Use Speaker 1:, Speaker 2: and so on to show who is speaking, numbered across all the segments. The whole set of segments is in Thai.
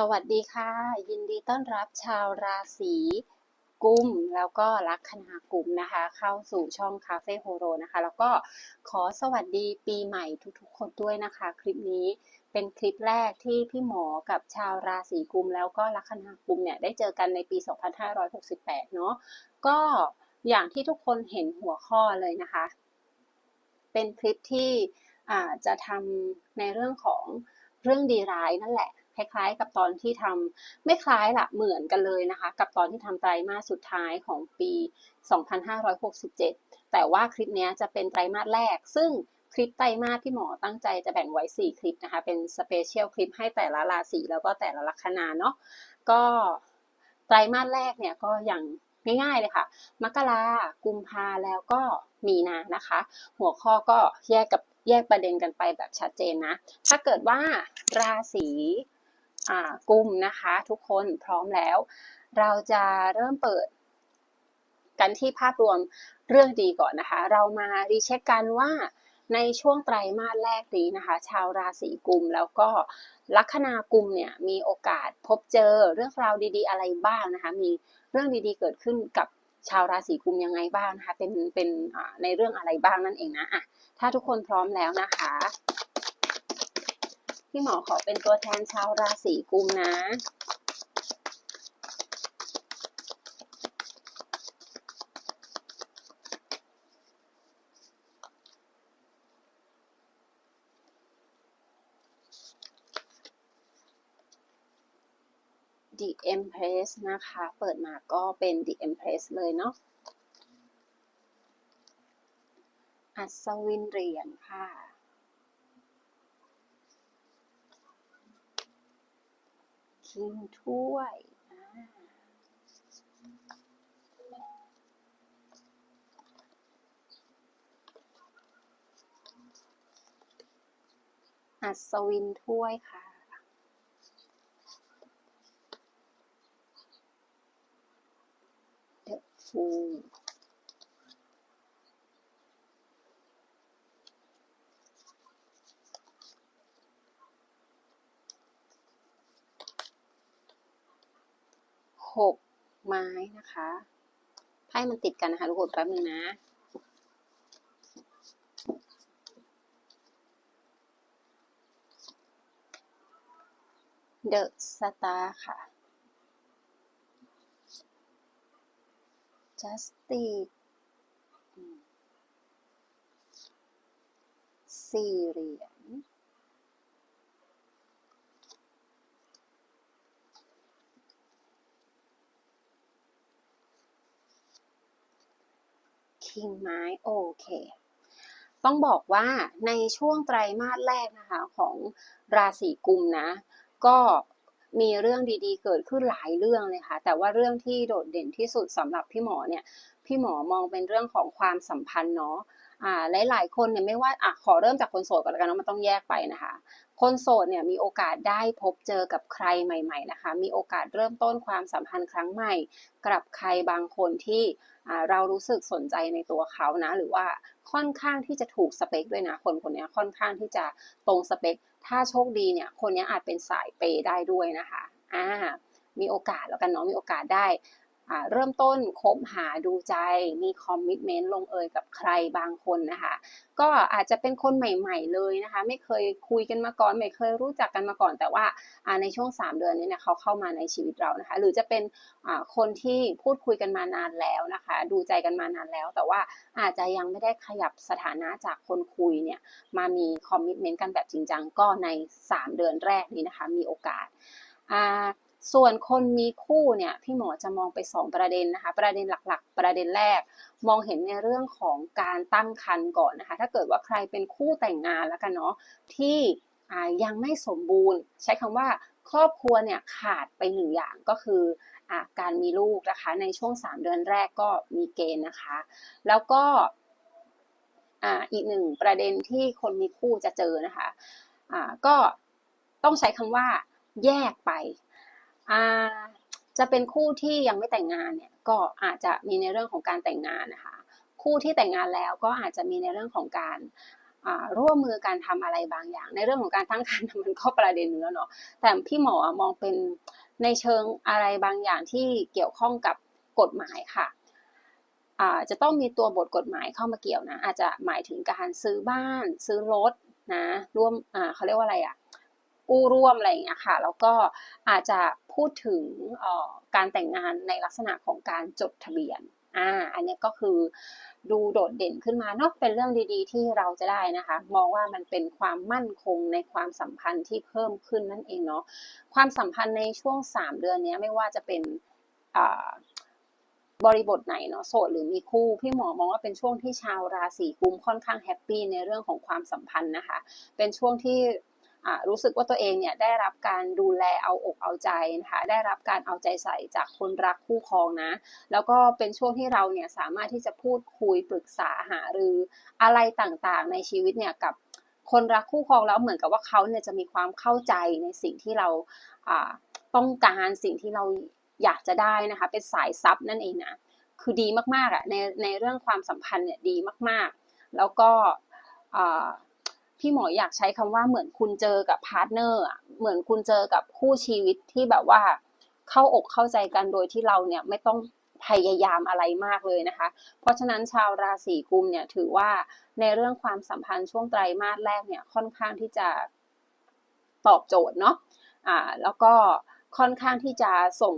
Speaker 1: สวัสดีค่ะ ยินดีต้อนรับชาวราศีกุมแล้วก็ลัคนากุมนะคะ เข้าสู่ช่องคาเฟ่โฮโรนะคะ แล้วก็ขอสวัสดีปีใหม่ทุกๆ คนด้วยนะคะ คลิปนี้เป็นคลิปแรกที่พี่หมอกับชาวราศีกุมแล้วก็ลัคนากุมเนี่ยได้เจอกันในปี 2568 เนาะก็อย่างที่ทุกคนเห็นหัวข้อเลยนะคะ เป็นคลิปที่จะทำในเรื่องของเรื่องดีร้ายนั่นแหละ คล้ายๆ กับตอนที่ทำไม่คล้ายละเหมือนกันเลยนะคะ กับตอนที่ทำไตรมาสสุดท้ายของปี 2567 แต่ว่าคลิปนี้จะเป็นไตรมาสแรก ซึ่งคลิปไตรมาสที่หมอตั้งใจจะแบ่งไว้ 4 คลิปนะคะ เป็นสเปเชียลคลิปให้แต่ละราศีแล้วก็แต่ละลัคนาเนาะก็ไตรมาสแรกเนี่ยก็อย่างง่ายๆเลยค่ะ มกรากุมภาแล้วก็มีนานะคะ หัวข้อก็แยกกับแยกประเด็นกันไปแบบชัดเจนนะ ถ้าเกิดว่าราศี กุมนะคะ ทุกคนพร้อมแล้ว เราจะเริ่มเปิด กันที่ภาพรวมเรื่องดีก่อนนะคะ เรามารีเช็คกันว่าในช่วงไตรมาสแรกนี้นะคะ ชาวราศีกุมแล้วก็ลัคนากุมเนี่ยมีโอกาสพบเจอเรื่องราวดี ๆ อะไรบ้างนะคะ มีเรื่องดีๆ เกิดขึ้นกับชาวราศีกุมยังไงบ้างนะคะ เป็นเป็นในเรื่องอะไรบ้างนั่นเองนะอะถ้าทุกคนพร้อมแล้วนะคะ พี่หมอขอเป็นตัวแทนชาวราศีกุมนะ The Empress นะคะ เปิดมาก็เป็น The Empress เลยเนาะ อัศวินเหรียญค่ะ คิงถ้วยอัศวินถ้วยค่ะฟู หกไม้นะคะไพ่มันติดกันนะคะทุกคนแป๊บนึงนะเดอะสตาร์ค่ะ justice สี่เหรียญ คิงไม้โอเค ต้องบอกว่าในช่วงไตรมาสแรกนะคะของราศีกุมนะ ก็มีเรื่องดีๆ เกิดขึ้นหลายเรื่องเลยค่ะ แต่ว่าเรื่องที่โดดเด่นที่สุดสำหรับพี่หมอเนี่ย พี่หมอมองเป็นเรื่องของความสัมพันธ์เนาะ อ่าหลายๆคนเนี่ยไม่ว่าอะขอเริ่มจากคนโสดก่อนแล้วกันเนาะมันต้องแยกไปนะคะ คนโสดเนี่ยมีโอกาสได้พบเจอกับใครใหม่ ๆนะคะ มีโอกาสเริ่มต้นความสัมพันธ์ครั้งใหม่ กับใครบางคนที่เรารู้สึกสนใจในตัวเขานะ หรือว่าค่อนข้างที่จะถูกสเปคด้วยนะ คนคนนี้ค่อนข้างที่จะตรงสเปค ถ้าโชคดีเนี่ย คนนี้อาจเป็นสายเปได้ด้วยนะคะอ่ามีโอกาสแล้วกันเนาะมีโอกาสได้ เริ่มต้นคบหาดูใจมีคอมมิชเมนต์ลงเอยกับใครบางคนนะคะ ก็อาจจะเป็นคนใหม่ ๆ เลยนะคะ ไม่เคยคุยกันมาก่อน ไม่เคยรู้จักกันมาก่อน แต่ว่าในช่วง 3 เดือนนี้เนี่ยเขาเข้ามาในชีวิตเรานะคะ หรือจะเป็นคนที่พูดคุยกันมานานแล้วนะคะ ดูใจกันมานานแล้ว แต่ว่าอาจจะยังไม่ได้ขยับสถานะจากคนคุยเนี่ยมามีคอมมิชเมนต์กันแบบจริงจังก็ใน 3 เดือนแรกนี้นะคะ มีโอกาส ส่วนคนมีคู่เนี่ยพี่หมอจะมองไป 2 ประเด็นนะคะ ประเด็นหลักๆ ประเด็นแรก มองเห็นในเรื่องของการตั้งครรภ์ก่อนนะคะ ถ้าเกิดว่าใครเป็นคู่แต่งงานแล้วกันเนาะที่ยังไม่สมบูรณ์ ใช้คำว่าครอบครัวเนี่ยขาดไปหนึ่งอย่างก็คืออการมีลูกนะคะ ในช่วง 3 เดือนแรกก็มีเกณฑ์นะคะ แล้วก็อีกหนึ่งประเด็นที่คนมีคู่จะเจอนะคะก็ต้องใช้คำว่าแยกไป จะเป็นคู่ที่ยังไม่แต่งงานเนี่ยก็อาจจะมีในเรื่องของการแต่งงานนะคะ คู่ที่แต่งงานแล้วก็อาจจะมีในเรื่องของการร่วมมือการทำอะไรบางอย่าง ในเรื่องของการตั้งครรภ์มันก็ประเด็นนึงแล้วเนาะแต่พี่หมอมองเป็นในเชิงอะไรบางอย่างที่เกี่ยวข้องกับกฎหมายค่ะอ่าจะต้องมีตัวบทกฎหมายเข้ามาเกี่ยวนะ อาจจะหมายถึงการซื้อบ้าน ซื้อรถนะร่วมเขาเรียกว่าอะไรอะกู้ร่วมอะไรอย่างเงี้ยค่ะ แล้วก็อาจจะ พูดถึงการแต่งงานในลักษณะของการจดทะเบียนอ่าอันนี้ก็คือดูโดดเด่นขึ้นมาเนาะเป็นเรื่องดีๆ ที่เราจะได้นะคะ มองว่ามันเป็นความมั่นคงในความสัมพันธ์ที่เพิ่มขึ้นนั่นเองเนาะความสัมพันธ์ในช่วง 3 เดือนนี้ไม่ว่าจะเป็นบริบทไหนเนาะโสดหรือมีคู่พี่หมอมองว่าเป็นช่วงที่ชาวราศีกุมค่อนข้างแฮปปี้ในเรื่องของความสัมพันธ์นะคะ เป็นช่วงที่ รู้สึกว่าตัวเองเนี่ยได้รับการดูแลเอาอกเอาใจนะคะได้รับการเอาใจใส่จากคนรักคู่ครองนะ แล้วก็เป็นช่วงที่เราเนี่ยสามารถที่จะพูดคุยปรึกษาหารืออะไรต่างๆ ในชีวิตเนี่ยกับคนรักคู่ครองแล้วเหมือนกับว่าเขาเนี่ยจะมีความเข้าใจในสิ่งที่เราต้องการสิ่งที่เราอยากจะได้นะคะเป็นสายซับนั่นเองนะคือดีมากๆอะในในเรื่องความสัมพันธ์เนี่ยดีมากๆ แล้วก็ พี่หมออยากใช้คำว่าเหมือนคุณเจอกับพาร์ทเนอร์อะเหมือนคุณเจอกับคู่ชีวิตที่แบบว่าเข้าอกเข้าใจกันโดยที่เราเนี่ยไม่ต้องพยายามอะไรมากเลยนะคะ เพราะฉะนั้นชาวราศีกุมเนี่ยถือว่าในเรื่องความสัมพันธ์ช่วงไตรมาสแรกเนี่ยค่อนข้างที่จะตอบโจทย์เนาะอ่าแล้วก็ค่อนข้างที่จะส่ง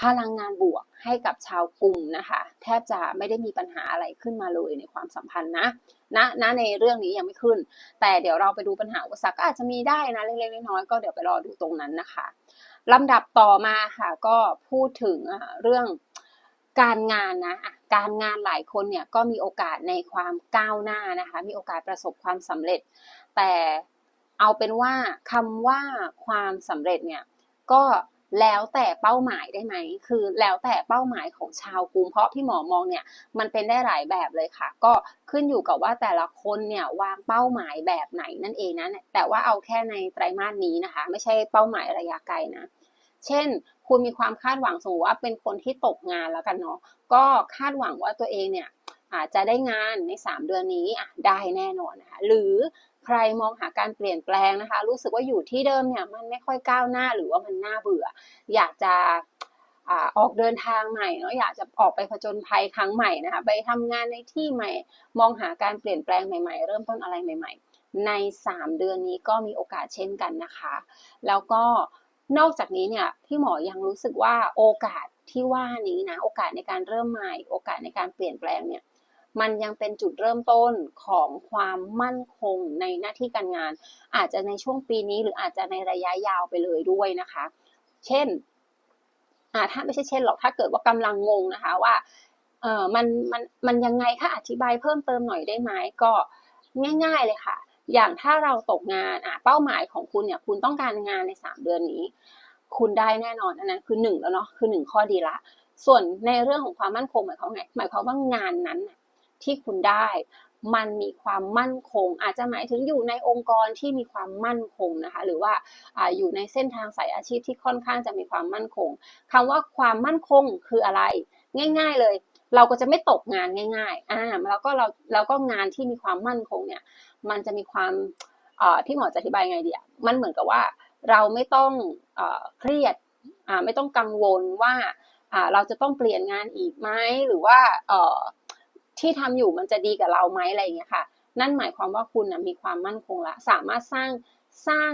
Speaker 1: พลังงานบวกให้กับชาวกลุ่มนะคะ แทบจะไม่ได้มีปัญหาอะไรขึ้นมาเลยในความสัมพันธ์นะณณในเรื่องนี้ยังไม่ขึ้น แต่เดี๋ยวเราไปดูปัญหาอุปสรรคก็อาจจะมีได้นะเล็กๆน้อยๆก็เดี๋ยวไปรอดูตรงนั้นนะคะลำดับต่อมาค่ะก็พูดถึงเรื่องการงานนะการงานหลายคนเนี่ยก็มีโอกาสในความก้าวหน้านะคะ มีโอกาสประสบความสำเร็จ แต่เอาเป็นว่าคำว่าความสำเร็จเนี่ยก็ แล้วแต่เป้าหมายได้ไหม คือแล้วแต่เป้าหมายของชาวกรุงเพราะพี่หมอมองเนี่ยมันเป็นได้หลายแบบเลยค่ะ ก็ขึ้นอยู่กับว่าแต่ละคนเนี่ยวางเป้าหมายแบบไหนนั่นเองนะแต่ว่าเอาแค่ในไตรมาสนี้นะคะ ไม่ใช่เป้าหมายระยะไกลนะ เช่น คุณมีความคาดหวังสมมติว่าเป็นคนที่ตกงานแล้วกันเนาะก็คาดหวังว่าตัวเองเนี่ยอาจจะได้งานใน 3 เดือนนี้ได้แน่นอนนะคะหรือ ใครมองหาการเปลี่ยนแปลงนะคะ รู้สึกว่าอยู่ที่เดิมเนี่ยมันไม่ค่อยก้าวหน้าหรือว่ามันน่าเบื่อ อยากจะออกเดินทางใหม่เนาะอยากจะออกไปผจญภัยครั้งใหม่นะคะไปทำงานในที่ใหม่ มองหาการเปลี่ยนแปลงใหม่ๆ เริ่มต้นอะไรใหม่ ๆ ใน 3 เดือนนี้ก็มีโอกาสเช่นกันนะคะ แล้วก็นอกจากนี้เนี่ยพี่หมอยังรู้สึกว่าโอกาสที่ว่านี้นะโอกาสในการเริ่มใหม่ โอกาสในการเปลี่ยนแปลงเนี่ย มันยังเป็นจุดเริ่มต้นของความมั่นคงในหน้าที่การงาน อาจจะในช่วงปีนี้หรืออาจจะในระยะยาวไปเลยด้วยนะคะ เช่นอ่าถ้าไม่ใช่เช่นหรอกถ้าเกิดว่ากำลังงงนะคะว่าเออมันมันมันยังไงคะอธิบายเพิ่มเติมหน่อยได้ไหมก็ง่าย ๆเลยค่ะ อย่างถ้าเราตกงานอะเป้าหมายของคุณเนี่ยคุณต้องการงานในสามเดือนนี้ คุณได้แน่นอนอันนั้นคือหนึ่งแล้วเนาะคือหนึ่งข้อดีละ ส่วนในเรื่องของความมั่นคงหมายความไงหมายความว่างานนั้น ที่คุณได้ มันมีความมั่นคง อาจจะหมายถึงอยู่ในองค์กรที่มีความมั่นคงนะคะ หรือว่าออยู่ในเส้นทางสายอาชีพที่ค่อนข้างจะมีความมั่นคงคำว่าความมั่นคงคืออะไร ง่าย ๆ เลย เราก็จะไม่ตกงานง่าย ๆ อ่าแล้วก็เราแล้วก็งานที่มีความมั่นคงเนี่ย มันจะมีความที่หมอจะอธิบายไงดีอะมันเหมือนกับว่าเราไม่ต้องเครียดไม่ต้องกังวลว่าเราจะต้องเปลี่ยนงานอีกไหมหรือว่า ที่ทำอยู่มันจะดีกับเราไหมอะไรอย่างเงี้ยค่ะ นั่นหมายความว่าคุณนะมีความมั่นคงละ สามารถสร้างสร้าง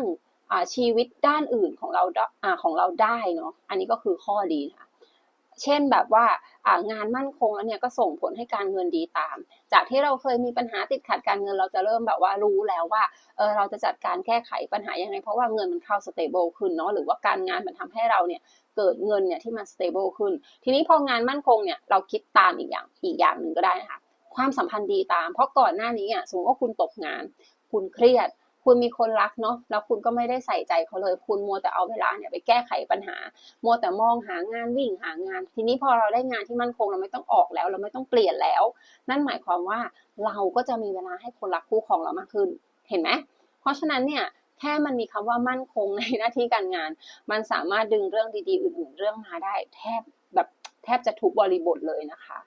Speaker 1: ชีวิตด้านอื่นของเราของเราได้เนาะอันนี้ก็คือข้อดีนะคะเช่นแบบว่างานมั่นคงแล้วเนี่ยก็ส่งผลให้การเงินดีตาม จากที่เราเคยมีปัญหาติดขัดการเงินเราจะเริ่มแบบว่ารู้แล้วว่าเออเราจะจัดการแก้ไขปัญหายังไงเพราะว่าเงินมันเข้าสเตเบิลขึ้นเนาะหรือว่าการงานมันทำให้เราเนี่ย เกิดเงินเนี่ยที่มันสเตเบิลขึ้น ทีนี้พองานมั่นคงเนี่ยเราคิดตามอีกอย่างอีกอย่างหนึ่งก็ได้นะคะความสัมพันธ์ดีตาม เพราะก่อนหน้านี้อะสมมติว่าคุณตกงาน คุณเครียด คุณมีคนรักเนาะแล้วคุณก็ไม่ได้ใส่ใจเขาเลย คุณมัวแต่เอาเวลาเนี่ยไปแก้ไขปัญหา มัวแต่มองหางานวิ่งหางาน ทีนี้พอเราได้งานที่มั่นคงเราไม่ต้องออกแล้ว เราไม่ต้องเปลี่ยนแล้ว นั่นหมายความว่าเราก็จะมีเวลาให้คนรักคู่ของเรามากขึ้น เห็นไหมเพราะฉะนั้นเนี่ย แค่มันมีคำว่ามั่นคงในหน้าที่การงาน มันสามารถดึงเรื่องดีๆ อื่น ๆ เรื่องมาได้ แทบแบบแทบจะทุกบริบทเลยนะคะ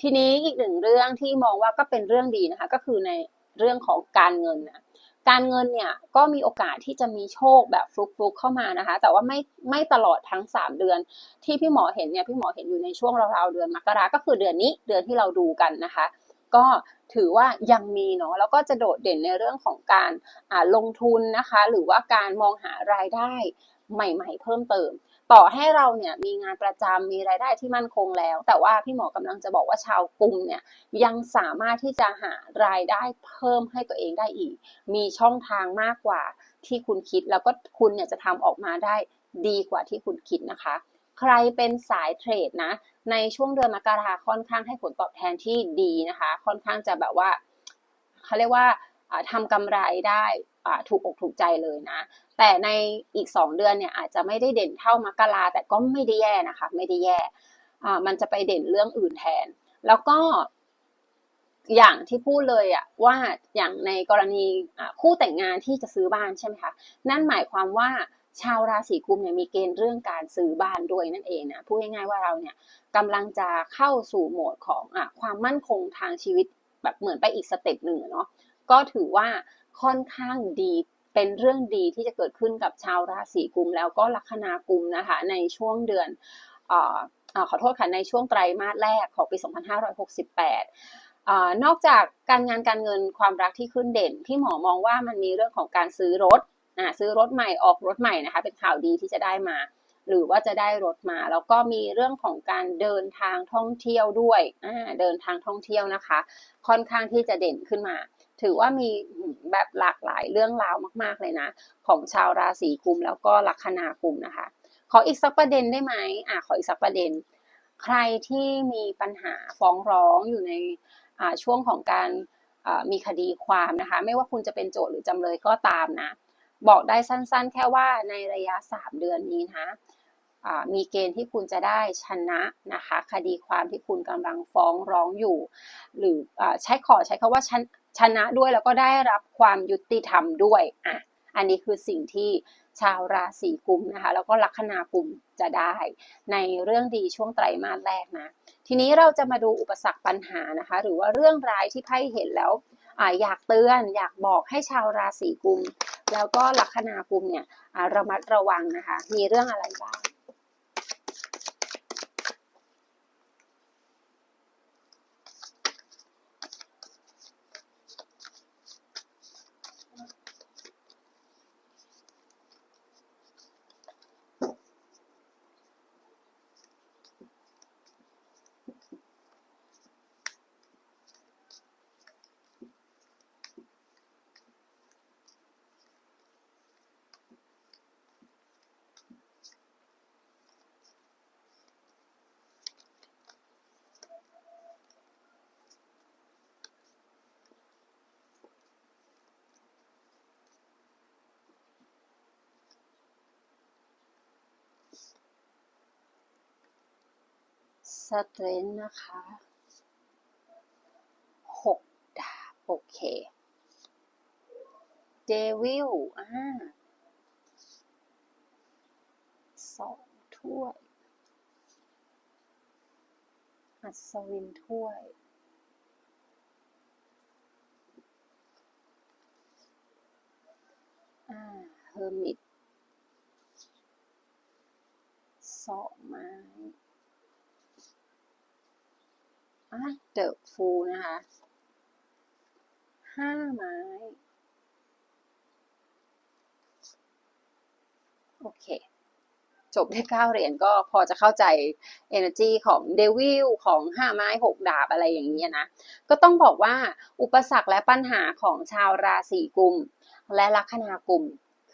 Speaker 1: ทีนี้อีกหนึ่งเรื่องที่มองว่าก็เป็นเรื่องดีนะคะ ก็คือในเรื่องของการเงินนะการเงินเนี่ยก็มีโอกาสที่จะมีโชคแบบฟลุกๆเข้ามานะคะ แต่ว่าไม่ไม่ตลอดทั้ง 3 เดือน ที่พี่หมอเห็นเนี่ยพี่หมอเห็นอยู่ในช่วงราวๆเดือนมกราก็คือเดือนนี้เดือนที่เราดูกันนะคะ ก็ ถือว่ายังมีเนาะแล้วก็จะโดดเด่นในเรื่องของการลงทุนนะคะ หรือว่าการมองหารายได้ใหม่ ๆ เพิ่มเติม ต่อให้เราเนี่ยมีงานประจำมีรายได้ที่มั่นคงแล้ว แต่ว่าพี่หมอกำลังจะบอกว่าชาวกรุงเนี่ยยังสามารถที่จะหารายได้เพิ่มให้ตัวเองได้อีก มีช่องทางมากกว่าที่คุณคิดแล้วก็คุณเนี่ยจะทำออกมาได้ดีกว่าที่คุณคิดนะคะ ใครเป็นสายเทรดนะ ในช่วงเดือนมกราค่อนข้างให้ผลตอบแทนที่ดีนะคะ ค่อนข้างจะแบบว่าเขาเรียกว่าทำกำไรได้ถูกอกถูกใจเลยนะ แต่ในอีก 2 เดือนเนี่ยอาจจะไม่ได้เด่นเท่ามกราแต่ก็ไม่ได้แย่นะคะ ไม่ได้แย่มันจะไปเด่นเรื่องอื่นแทน แล้วก็อย่างที่พูดเลยอะว่าอย่างในกรณีคู่แต่งงานที่จะซื้อบ้านใช่ไหมคะ นั่นหมายความว่า ชาวราศีกุมเนี่ยมีเกณฑ์เรื่องการซื้อบ้านด้วยนั่นเองนะพูดง่ายๆว่าเราเนี่ยกำลังจะเข้าสู่โหมดของอความมั่นคงทางชีวิตแบบเหมือนไปอีกสเต็ปหนึ่งเนาะก็ถือว่าค่อนข้างดีเป็นเรื่องดีที่จะเกิดขึ้นกับชาวราศีกุม แล้วก็ลัคนากุมนะคะในช่วงเดือนอขอโทษค่ะในช่วงไตรมาสแรกของปี 2568อนอกจากการงานการเงินความรักที่ขึ้นเด่น ที่หมอมองว่ามันมีเรื่องของการซื้อรถ ซื้อรถใหม่ออกรถใหม่นะคะ เป็นข่าวดีที่จะได้มา หรือว่าจะได้รถมา แล้วก็มีเรื่องของการเดินทางท่องเที่ยวด้วยเดินทางท่องเที่ยวนะคะ ค่อนข้างที่จะเด่นขึ้นมา ถือว่ามีแบบหลากหลายเรื่องราวมาก ๆเลยนะ ของชาวราศีกุมแล้วก็ลัคนากุมนะคะ ขออีกสักประเด็นได้ไหมอ่าขออีกสักประเด็น ใครที่มีปัญหาฟ้องร้องอยู่ในช่วงของการมีคดีความนะคะ ไม่ว่าคุณจะเป็นโจทย์หรือจำเลยก็ตามนะ บอกได้สั้นๆ แค่ว่าในระยะ 3 เดือนนี้นะมีเกณฑ์ที่คุณจะได้ชนะนะคะ คดีความที่คุณกำลังฟ้องร้องอยู่ หรืออใช้ขอใช้คาว่าชนะด้วยแล้วก็ได้รับความยุติธรรมด้วยอะอันนี้คือสิ่งที่ชาวราศีกุมนะคะ แล้วก็ลัคนากุมจะได้ในเรื่องดีช่วงไตรมาสแรกนะ ทีนี้เราจะมาดูอุปสรรคปัญหานะคะ หรือว่าเรื่องร้ายที่ไพ่เห็นแล้ว อยากเตือนอยากบอกให้ชาวราศีกุม แล้วก็ลัคนากุมเนี่ยระมัดระวังนะคะ มีเรื่องอะไรบ้าง สเตรนนะคะหกดาบโอเคเดวิลอ่าสองถ้วย อัศวินถ้วย อ่า เฮอร์มิตสองไม้ เดอะฟูนะคะห้าไม้ โอเค จบได้เก้าเหรียญก็พอจะเข้าใจ energy ของเดวิลของห้าไม้หกดาบอะไรอย่างนี้นะ ก็ต้องบอกว่าอุปสรรคและปัญหาของชาวราศีกุม และลัคนากุม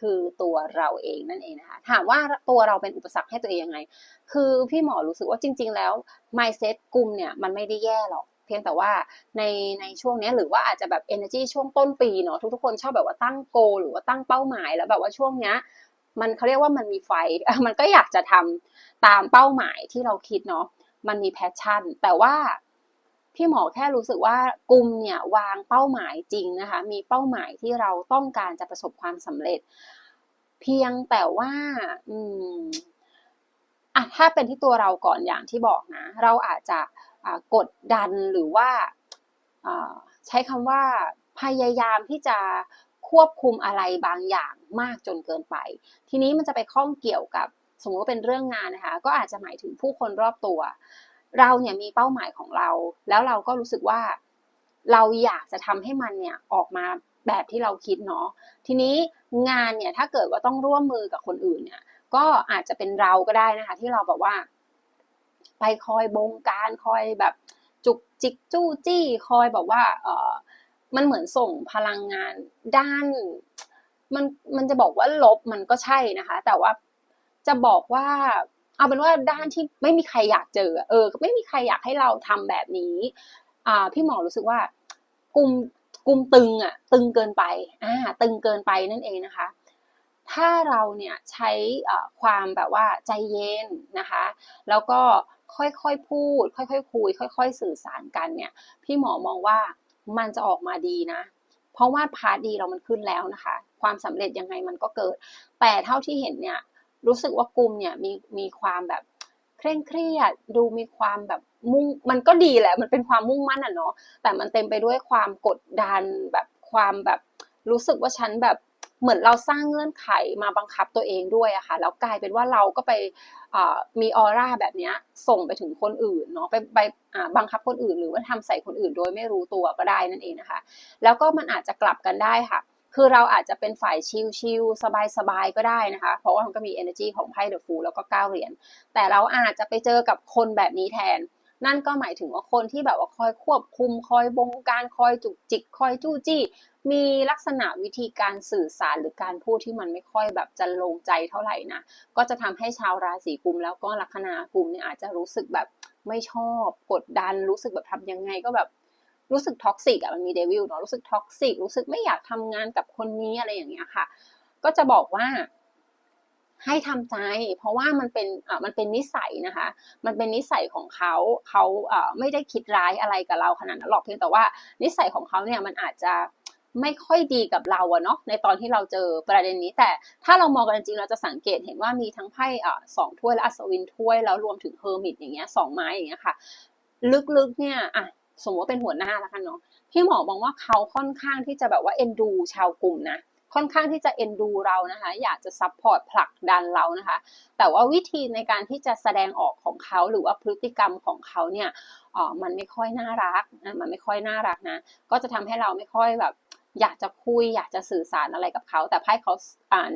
Speaker 1: คือตัวเราเองนั่นเองนะคะถามว่าตัวเราเป็นอุปสรรคให้ตัวเองยังไง คือพี่หมอรู้สึกว่าจริง ๆ แล้ว mindset กลุ่มเนี่ยมันไม่ได้แย่หรอกเพียงแต่ว่าในในช่วงนี้หรือว่าอาจจะแบบ energy ช่วงต้นปีเนาะทุกๆคนชอบแบบว่าตั้งโก หรือว่าตั้งเป้าหมายแล้วแบบว่าช่วงเนี้ยมันเขาเรียกว่ามันมีไฟ มันก็อยากจะทำตามเป้าหมายที่เราคิดเนาะมันมีแพชชั่น แต่ว่า พี่หมอแค่รู้สึกว่ากลุ่มเนี่ยวางเป้าหมายจริงนะคะ มีเป้าหมายที่เราต้องการจะประสบความสำเร็จ เพียงแต่ว่าอืมอะถ้าเป็นที่ตัวเราก่อนอย่างที่บอกนะ เราอาจจะกดดันหรือว่าใช้คำว่าพยายามที่จะควบคุมอะไรบางอย่างมากจนเกินไป ทีนี้มันจะไปข้องเกี่ยวกับสมมติว่าเป็นเรื่องงานนะคะ ก็อาจจะหมายถึงผู้คนรอบตัว เราเนี่ยมีเป้าหมายของเรา แล้วเราก็รู้สึกว่า เราอยากจะทำให้มันเนี่ยออกมาแบบที่เราคิดเนาะทีนี้งานเนี่ยถ้าเกิดว่าต้องร่วมมือกับคนอื่นเนี่ย ก็อาจจะเป็นเราก็ได้นะคะ ที่เราแบบว่า ไปคอยบงการคอยแบบจุกจิกจู้จี้ คอยแบบว่า เออมันเหมือนส่งพลังงานด้าน มันมันจะบอกว่าลบมันก็ใช่นะคะ แต่ว่าจะบอกว่า เอาเป็นว่าด้านที่ไม่มีใครอยากเจอ เออ ไม่มีใครอยากให้เราทำแบบนี้ อ่า พี่หมอรู้สึกว่ากลุ่มกลุ่มตึงอะ ตึงเกินไป อ่า ตึงเกินไปนั่นเองนะคะ ถ้าเราเนี่ยใช้ความแบบว่าใจเย็นนะคะ แล้วก็ค่อยๆพูด ค่อยๆคุย ค่อยๆสื่อสารกันเนี่ย พี่หมอมองว่ามันจะออกมาดีนะ เพราะว่าพาร์ทดีเรามันขึ้นแล้วนะคะ ความสำเร็จยังไงมันก็เกิด แต่เท่าที่เห็นเนี่ย รู้สึกว่ากลุ่มเนี่ยมีมีความแบบเคร่งเครียดดูมีความแบบมุ่งมันก็ดีแหละ มันเป็นความมุ่งมั่นอะเนาะแต่มันเต็มไปด้วยความกดดันแบบความแบบรู้สึกว่าฉันแบบเหมือนเราสร้างเงื่อนไขมาบังคับตัวเองด้วยอะค่ะแล้วกลายเป็นว่าเราก็ไปมีออร่าแบบนี้ส่งไปถึงคนอื่นเนาะไปไปบังคับคนอื่น หรือว่าทำใส่คนอื่นโดยไม่รู้ตัวก็ได้นั่นเองนะคะ แล้วก็มันอาจจะกลับกันได้ค่ะ คือเราอาจจะเป็นฝ่ายชิลๆสบายๆก็ได้นะคะ เพราะว่ามันก็มี energy ของไพ่เดอะฟูแล้วก็ก้าวเหรียญแต่เราอาจจะไปเจอกับคนแบบนี้แทน นั่นก็หมายถึงว่าคนที่แบบว่าคอยควบคุมคอยบงการคอยจุกจิกคอยจู้จี้ มีลักษณะวิธีการสื่อสารหรือการพูดที่มันไม่ค่อยแบบจะลงใจเท่าไหร่นะก็จะทำให้ชาวราศีกุมแล้วก็ลัคนากุมเนี่ยอาจจะรู้สึกแบบไม่ชอบกดดันรู้สึกแบบทำยังไงก็แบบ รู้สึกท็อกซิกอะมันมีเดวิลเนาะรู้สึกท็อกซิกรู้สึกไม่อยากทำงานกับคนนี้อะไรอย่างเงี้ยค่ะ ก็จะบอกว่าให้ทำใจ เพราะว่ามันเป็นอ่ามันเป็นนิสัยนะคะ มันเป็นนิสัยของเขาเขาอ่าไม่ได้คิดร้ายอะไรกับเราขนาดนั้นหรอกเพียงแต่ว่านิสัยของเขาเนี่ยมันอาจจะไม่ค่อยดีกับเราอะเนาะในตอนที่เราเจอประเด็นนี้ แต่ถ้าเรามองกันจริงเราจะสังเกตเห็นว่ามีทั้งไพ่อ่าสองถ้วยและอัศวินถ้วยแล้วรวมถึงเฮอร์มิตอย่างเงี้ยสองไม้อย่างเงี้ยค่ะ ลึกๆเนี่ยอะ สมมติว่าเป็นหัวหน้าแล้วกันเนาะพี่หมอมองว่าเขาค่อนข้างที่จะแบบว่าเอ็นดูชาวกลุ่มนะค่อนข้างที่จะเอ็นดูเรานะคะ อยากจะซัพพอร์ตผลักดันเรานะคะ แต่ว่าวิธีในการที่จะแสดงออกของเขาหรือว่าพฤติกรรมของเขาเนี่ยอ๋อมันไม่ค่อยน่ารักนะมันไม่ค่อยน่ารักนะ ก็จะทำให้เราไม่ค่อยแบบ อยากจะคุย อยากจะสื่อสารอะไรกับเขา แต่ไพ่เขา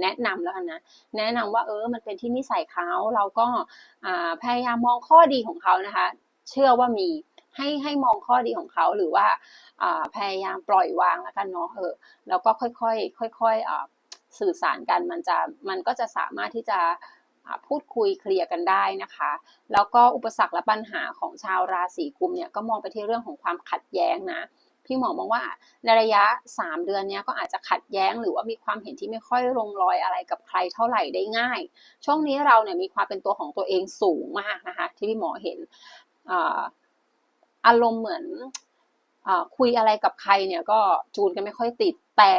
Speaker 1: แนะนำแล้วนะ แนะนำว่าเออ มันเป็นที่นิสัยเขา เราก็พยายามมองข้อดีของเขานะคะ เชื่อว่ามี ให้ให้มองข้อดีของเขาหรือว่าพยายามปล่อยวางแล้วกันเนาะเออแล้วก็ค่อยๆค่อยๆสื่อสารกันมันจะมันก็จะสามารถที่จะพูดคุยเคลียร์กันได้นะคะ แล้วก็อุปสรรคและปัญหาของชาวราศีกุมเนี่ยก็มองไปที่เรื่องของความขัดแย้งนะพี่หมอมองว่าในระยะ 3 เดือนนี้ก็อาจจะขัดแย้งหรือว่ามีความเห็นที่ไม่ค่อยลงรอยอะไรกับใครเท่าไหร่ได้ง่าย ช่วงนี้เราเนี่ยมีความเป็นตัวของตัวเองสูงมากนะคะ ที่พี่หมอเห็น อารมณ์เหมือนอคุยอะไรกับใครเนี่ยก็จูนกันไม่ค่อยติดแต่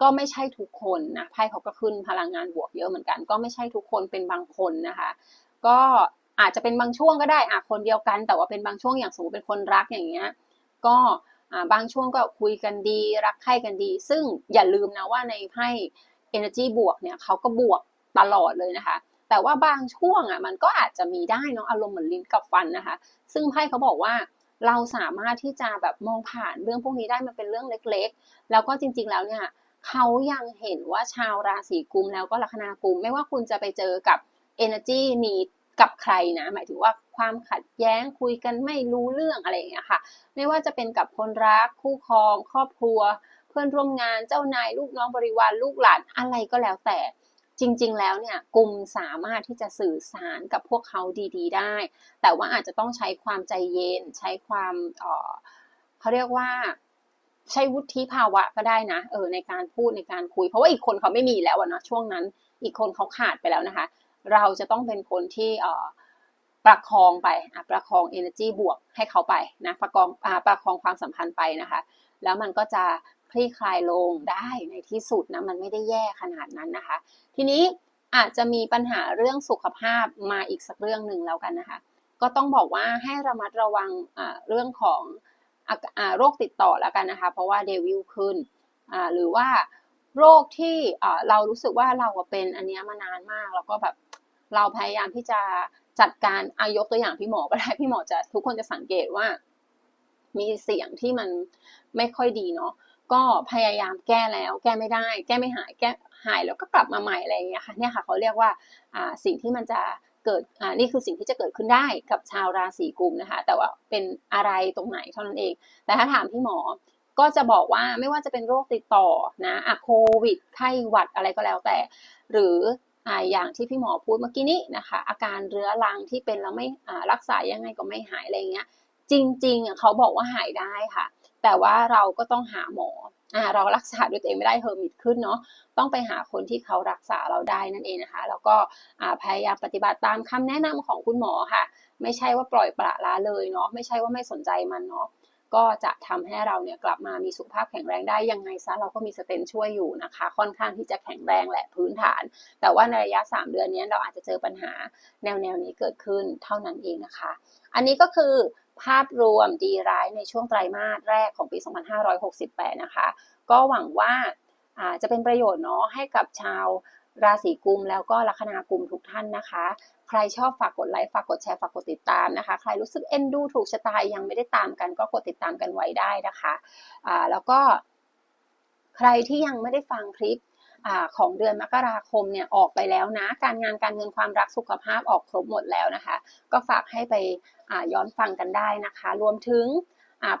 Speaker 1: ก็ไม่ใช่ทุกคนนะไพ่เขาก็ขึ้นพลังงานบวกเยอะเหมือนกัน ก็ไม่ใช่ทุกคนเป็นบางคนนะคะ ก็อาจจะเป็นบางช่วงก็ได้อะคนเดียวกัน แต่ว่าเป็นบางช่วงอย่างสมมติเป็นคนรักอย่างเงี้ยก็บางช่วงก็คุยกันดีรักใคร่กันดี ซึ่งอย่าลืมนะว่าในไพ่ energy บวกเนี่ยเขาก็บวกตลอดเลยนะคะ แต่ว่าบางช่วงอะมันก็อาจจะมีได้เนาะอารมณ์เหมือนลิ้นกับฟันนะคะ ซึ่งไพ่เขาบอกว่า เราสามารถที่จะแบบมองผ่านเรื่องพวกนี้ได้มันเป็นเรื่องเล็กๆ แล้วก็จริงๆแล้วเนี่ยเขายังเห็นว่าชาวราศีกุมแล้วก็ลัคนากุม ไม่ว่าคุณจะไปเจอกับ energy นี้กับใครนะ หมายถึงว่าความขัดแย้งคุยกันไม่รู้เรื่องอะไรอย่างเงี้ยค่ะ ไม่ว่าจะเป็นกับคนรักคู่ครอง ครอบครัว เพื่อนร่วมงานเจ้านายลูกน้องบริวารลูกหลานอะไรก็แล้วแต่ จริง ๆ แล้วเนี่ยกลุ่มสามารถที่จะสื่อสารกับพวกเขาดี ๆ ได้ แต่ว่าอาจจะต้องใช้ความใจเย็น ใช้ความเออเขาเรียกว่าใช้วุฒิภาวะก็ได้นะเออในการพูดในการคุย เพราะว่าอีกคนเขาไม่มีแล้วนะช่วงนั้น อีกคนเขาขาดไปแล้วนะคะ เราจะต้องเป็นคนที่เออประคองไปประคอง energy บวกให้เขาไปนะประคองประคองความสัมพันธ์ไปนะคะ แล้วมันก็จะ คลี่คลายลงได้ในที่สุดนะมันไม่ได้แย่ขนาดนั้นนะคะ ทีนี้อาจจะมีปัญหาเรื่องสุขภาพมาอีกสักเรื่องหนึ่งแล้วกันนะคะ ก็ต้องบอกว่าให้ระมัดระวังเรื่องของโรคติดต่อแล้วกันนะคะ เพราะว่าเดวิลขึ้นหรือว่าโรคที่เรารู้สึกว่าเราเป็นอันนี้มานานมาก แล้วก็แบบเราพยายามที่จะจัดการอายกตัวอย่างพี่หมอก็ได้พี่หมอจะทุกคนจะสังเกตว่า มีเสียงที่มันไม่ค่อยดีเนาะ ก็พยายามแก้แล้ว แก้ไม่ได้ แก้ไม่หาย แก้หายแล้วก็กลับมาใหม่อะไรอย่างเงี้ยค่ะเนี่ยค่ะเขาเรียกว่าอ่าสิ่งที่มันจะเกิดอ่านี่คือสิ่งที่จะเกิดขึ้นได้กับชาวราศีกุมนะคะ แต่ว่าเป็นอะไรตรงไหนเท่านั้นเอง แต่ถ้าถามพี่หมอก็จะบอกว่าไม่ว่าจะเป็นโรคติดต่อนะอะโควิดไข้หวัดอะไรก็แล้วแต่ หรืออย่างที่พี่หมอพูดเมื่อกี้นี้นะคะ อาการเรื้อรังที่เป็นแล้วไม่รักษายังไงก็ไม่หายอะไรเงี้ย จริงๆเขาบอกว่าหายได้ค่ะ แต่ว่าเราก็ต้องหาหมออ่าเรารักษาด้วยตัวเองไม่ได้เฮอร์มิตขึ้นเนาะต้องไปหาคนที่เขารักษาเราได้นั่นเองนะคะ แล้วก็อ่าพยายามปฏิบัติตามคำแนะนำของคุณหมอค่ะ ไม่ใช่ว่าปล่อยปละละเลยเนาะไม่ใช่ว่าไม่สนใจมันเนาะก็จะทำให้เราเนี่ยกลับมามีสุขภาพแข็งแรงได้ยังไงซะเราก็มีสเตนช่วยอยู่นะคะ ค่อนข้างที่จะแข็งแรงแหละพื้นฐาน แต่ว่าในระยะ 3 เดือนนี้เราอาจจะเจอปัญหาแนวแนวนี้เกิดขึ้นเท่านั้นเองนะคะ อันนี้ก็คือ ภาพรวมดีร้ายในช่วงไตรมาสแรกของปี 2568 นะคะ ก็หวังว่าจะเป็นประโยชน์เนาะให้กับชาวราศีกุมแล้วก็ลัคนากุมทุกท่านนะคะ ใครชอบฝากกดไลค์ฝากกดแชร์ฝากกดติดตามนะคะ ใครรู้สึกเอ็นดูถูกชะตายยังไม่ได้ตามกันก็กดติดตามกันไว้ได้นะคะแล้วก็ใครที่ยังไม่ได้ฟังคลิป อของเดือนมกราคมเนี่ยออกไปแล้วนะ การงานการเงินความรักสุขภาพออกครบหมดแล้วนะคะ ก็ฝากให้ไปย้อนฟังกันได้นะคะ รวมถึง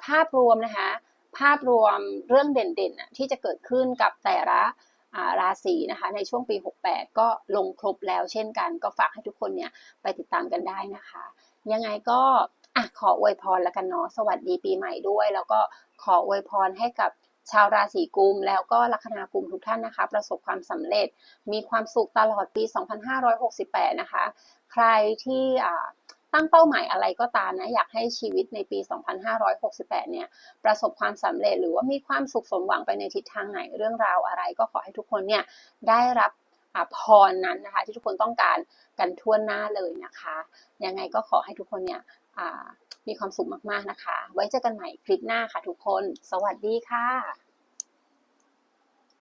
Speaker 1: ภาพรวมนะคะ ภาพรวมเรื่องเด่นๆที่จะเกิดขึ้นกับแต่ละราศีนะคะในช่วงปี 68 ก็ลงครบแล้วเช่นกัน ก็ฝากให้ทุกคนเนี่ยไปติดตามกันได้นะคะ ยังไงก็อะขออวยพรแล้วกันเนาะสวัสดีปีใหม่ด้วย แล้วก็ขออวยพรให้กับ ชาวราศีกุมแล้วก็ลัคนากุมทุกท่านนะคะ ประสบความสำเร็จมีความสุขตลอดปี 2568 นะคะ ใครที่ตั้งเป้าหมายอะไรก็ตามนะอยากให้ชีวิตในปี 2568 เนี่ยประสบความสำเร็จหรือว่ามีความสุขสมหวังไปในทิศทางไหนเรื่องราวอะไร ก็ขอให้ทุกคนเนี่ยได้รับพรนั้นนะคะ ที่ทุกคนต้องการกันทั่วหน้าเลยนะคะ ยังไงก็ขอให้ทุกคนเนี่ย มีความสุขมากๆนะคะ ไว้เจอกันใหม่คลิปหน้าค่ะทุกคน สวัสดีค่ะ